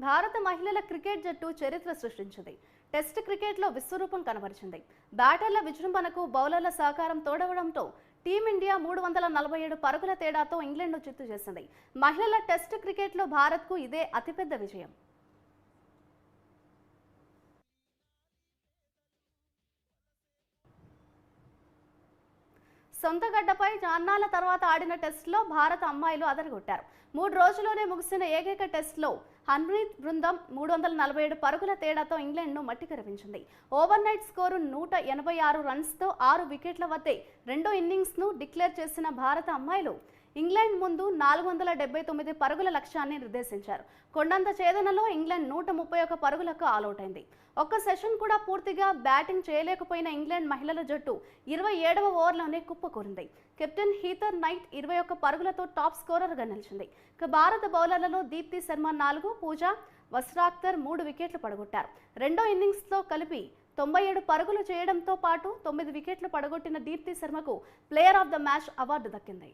భారత మహిళల క్రికెట్ జట్టు చరిత్ర సృష్టించింది. టెస్ట్ క్రికెట్లో విశ్వరూపం కనబరిచింది. బ్యాటర్ల విజృంభణకు బౌలర్ల సహకారం తోడవడంతో టీమిండియా మూడు వందల నలభై ఏడు పరుగుల తేడాతో ఇంగ్లాండ్ను చిత్తు చేసింది. మహిళల టెస్ట్ క్రికెట్లో భారత్కు ఇదే అతిపెద్ద విజయం. సొంత గడ్డపై అన్నాల తర్వాత ఆడిన టెస్ట్లో భారత అమ్మాయిలు అదరగొట్టారు. మూడు రోజుల్లోనే ముగిసిన ఏకైక టెస్ట్లో హన్రీత్ బృందం మూడు వందల నలభై ఏడు పరుగుల తేడాతో ఇంగ్లాండ్ను మట్టికరిపించింది. ఓవర్ నైట్ స్కోరు నూట ఎనభై ఆరు రన్స్తో ఆరు వికెట్ల వద్దే రెండో ఇన్నింగ్స్ను డిక్లేర్ చేసిన భారత అమ్మాయిలు ఇంగ్లాండ్ ముందు నాలుగు వందల డెబ్బై తొమ్మిది పరుగుల లక్ష్యాన్ని నిర్దేశించారు. కొండంత ఛేదనలో ఇంగ్లాండ్ నూట ముప్పై ఒక్క పరుగులకు ఆలౌట్ అయింది ఒక్క సెషన్ కూడా పూర్తిగా బ్యాటింగ్ చేయలేకపోయిన ఇంగ్లాండ్ మహిళల జట్టు ఇరవై ఏడవ ఓవర్లోనే కుప్పకూరింది. కెప్టెన్ హీతర్ నైట్ ఇరవై ఒక్క పరుగులతో టాప్ స్కోరర్గా నిలిచింది. ఇక భారత బౌలర్లలో దీప్తి శర్మ నాలుగు పూజ వస్రాక్తర్ మూడు వికెట్లు పడగొట్టారు. రెండో ఇన్నింగ్స్తో కలిపి తొంభై ఏడు పరుగులు చేయడంతో పాటు తొమ్మిది వికెట్లు పడగొట్టిన Deepti శర్మకు player of the match award దక్కింది.